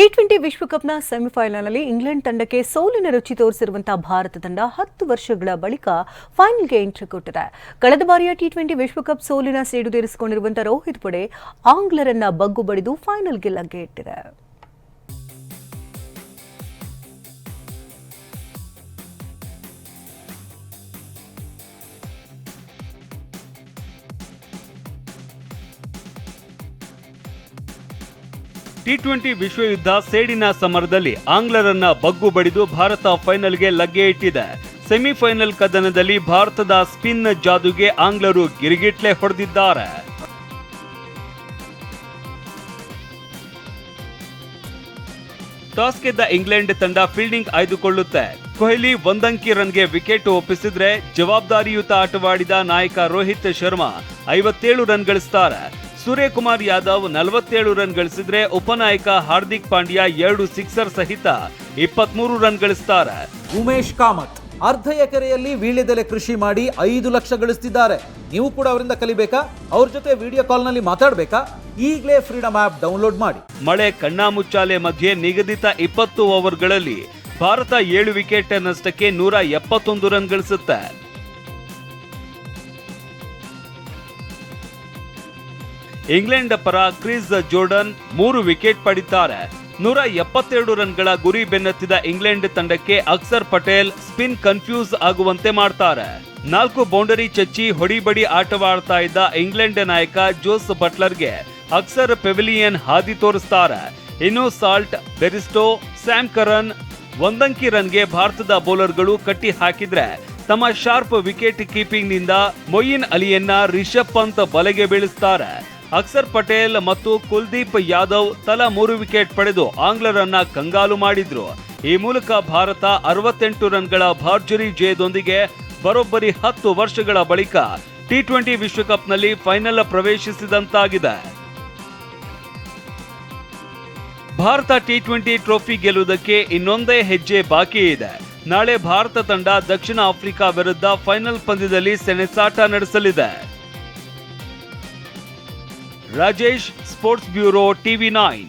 T twenty ವಿಶ್ವಕಪ್ನ ಸೆಮಿಫೈನಲ್ನಲ್ಲಿ England ತಂಡಕ್ಕೆ ಸೋಲಿನ ರುಚಿ ತೋರಿಸಿರುವಂತಹ ಭಾರತ ತಂಡ ಹತ್ತು ವರ್ಷಗಳ ಬಳಿಕ ಫೈನಲ್ಗೆ ಎಂಟ್ರಿ ಕೊಟ್ಟಿದೆ. ಕಳೆದ ಬಾರಿಯ ಟಿ ಟ್ವೆಂಟಿ ವಿಶ್ವಕಪ್ ಸೋಲಿನ ಸೇಡು ತೀರಿಸಿಕೊಂಡಿರುವಂತಹ ರೋಹಿತ್ ಪಡೆ ಆಂಗ್ಲರನ್ನ ಬಗ್ಗು ಬಡಿದು ಫೈನಲ್ಗೆ ಲಗ್ಗೆ ಇಟ್ಟಿದೆ. ಟಿ ಟ್ವೆಂಟಿ ವಿಶ್ವಯುದ್ಧ ಸೇಡಿನ ಸಮರದಲ್ಲಿ ಆಂಗ್ಲರನ್ನ ಬಗ್ಗು ಬಡಿದು ಭಾರತ ಫೈನಲ್ಗೆ ಲಗ್ಗೆ ಇಟ್ಟಿದೆ. ಸೆಮಿಫೈನಲ್ ಕದನದಲ್ಲಿ ಭಾರತದ ಸ್ಪಿನ್ ಜಾದುಗೆ ಆಂಗ್ಲರು ಗಿರಿಗಿಟ್ಲೆ ಹೊಡೆದಿದ್ದಾರೆ. ಟಾಸ್ ಗೆದ್ದ ಇಂಗ್ಲೆಂಡ್ ತಂಡ ಫೀಲ್ಡಿಂಗ್ ಆಯ್ದುಕೊಳ್ಳುತ್ತೆ. ಕೊಹ್ಲಿ ಒಂದಂಕಿ ರನ್ಗೆ ವಿಕೆಟ್ ಒಪ್ಪಿಸಿದ್ರೆ ಜವಾಬ್ದಾರಿಯುತ ಆಟವಾಡಿದ ನಾಯಕ ರೋಹಿತ್ ಶರ್ಮಾ ಐವತ್ತೇಳು ರನ್ ಗಳಿಸ್ತಾರೆ ಸೂರ್ಯಕುಮಾರ್ ಯಾದವ್ ನಲವತ್ತೇಳು ರನ್ ಗಳಿಸಿದ್ರೆ ಉಪನಾಯಕ ಹಾರ್ದಿಕ್ ಪಾಂಡ್ಯ ಎರಡು ಸಿಕ್ಸರ್ ಸಹಿತ ಇಪ್ಪತ್ಮೂರು ರನ್ ಗಳಿಸ್ತಾರೆ. ಉಮೇಶ್ ಕಾಮತ್ ಅರ್ಧ ಎಕರೆಯಲ್ಲಿ ವೀಳ್ಯದೆಲೆ ಕೃಷಿ ಮಾಡಿ ಐದು ಲಕ್ಷ ಗಳಿಸ್ತಿದ್ದಾರೆ. ನೀವು ಕೂಡ ಅವರಿಂದ ಕಲಿಬೇಕಾ? ಅವ್ರ ಜೊತೆ ವಿಡಿಯೋ ಕಾಲ್ನಲ್ಲಿ ಮಾತಾಡಬೇಕಾ? ಈಗಲೇ ಫ್ರೀಡಮ್ ಆಪ್ ಡೌನ್ಲೋಡ್ ಮಾಡಿ. ಮಳೆ ಕಣ್ಣಾಮುಚ್ಚಾಲೆ ಮಧ್ಯೆ ನಿಗದಿತ ಇಪ್ಪತ್ತು ಓವರ್ಗಳಲ್ಲಿ ಭಾರತ ಏಳು ವಿಕೆಟ್ ನಷ್ಟಕ್ಕೆ ನೂರ ಎಪ್ಪತ್ತೊಂದು ರನ್ ಗಳಿಸುತ್ತೆ. ಇಂಗ್ಲೆಂಡ್ ಪರ ಕ್ರಿಸ್ ಜೋರ್ಡನ್ ಮೂರು ವಿಕೆಟ್ ಪಡಿತಾರೆ. ನೂರ ಎಪ್ಪತ್ತೆರಡು ರನ್ಗಳ ಗುರಿ ಬೆನ್ನತ್ತಿದ ಇಂಗ್ಲೆಂಡ್ ತಂಡಕ್ಕೆ ಅಕ್ಸರ್ ಪಟೇಲ್ ಸ್ಪಿನ್ ಕನ್ಫ್ಯೂಸ್ ಆಗುವಂತೆ ಮಾಡ್ತಾರೆ. ನಾಲ್ಕು ಬೌಂಡರಿ ಚಚ್ಚಿ ಹೊಡಿಬಡಿ ಆಟವಾಡ್ತಾ ಇದ್ದ ಇಂಗ್ಲೆಂಡ್ ನಾಯಕ ಜೋಸ್ ಬಟ್ಲರ್ಗೆ ಅಕ್ಸರ್ ಪೆವಿಲಿಯನ್ ಹಾದಿ ತೋರಿಸ್ತಾರೆ. ಇನ್ನು ಸಾಲ್ಟ್, ಬೆರಿಸ್ಟೋ, ಸ್ಯಾಮ್ ಕರನ್ ಒಂದಂಕಿ ರನ್ಗೆ ಭಾರತದ ಬೌಲರ್ಗಳು ಕಟ್ಟಿ ಹಾಕಿದ್ರೆ ತಮ್ಮ ಶಾರ್ಪ್ ವಿಕೆಟ್ ಕೀಪಿಂಗ್ನಿಂದ ಮೊಯಿನ್ ಅಲಿಯನ್ನ ರಿಷಬ್ ಪಂತ್ ಬಲೆಗೆ ಬೀಳಿಸ್ತಾರೆ. ಅಕ್ಸರ್ ಪಟೇಲ್ ಮತ್ತು ಕುಲ್ದೀಪ್ ಯಾದವ್ ತಲಾ ಮೂರು ವಿಕೆಟ್ ಪಡೆದು ಆಂಗ್ಲರನ್ನ ಕಂಗಾಲು ಮಾಡಿದ್ರು. ಈ ಮೂಲಕ ಭಾರತ ಅರವತ್ತೆಂಟು ರನ್ಗಳ ಭರ್ಜರಿ ಜಯದೊಂದಿಗೆ ಬರೋಬ್ಬರಿ ಹತ್ತು ವರ್ಷಗಳ ಬಳಿಕ ಟಿ ಟ್ವೆಂಟಿ ವಿಶ್ವಕಪ್ನಲ್ಲಿ ಫೈನಲ್ ಪ್ರವೇಶಿಸಿದಂತಾಗಿದೆ. ಭಾರತ ಟಿ ಟ್ವೆಂಟಿ ಟ್ರೋಫಿ ಗೆಲ್ಲುವುದಕ್ಕೆ ಇನ್ನೊಂದೇ ಹೆಜ್ಜೆ ಬಾಕಿ ಇದೆ. ನಾಳೆ ಭಾರತ ತಂಡ ದಕ್ಷಿಣ ಆಫ್ರಿಕಾ ವಿರುದ್ಧ ಫೈನಲ್ ಪಂದ್ಯದಲ್ಲಿ ಸೆಣಸಾಟ ನಡೆಸಲಿದೆ. Rajesh sports bureau TV nine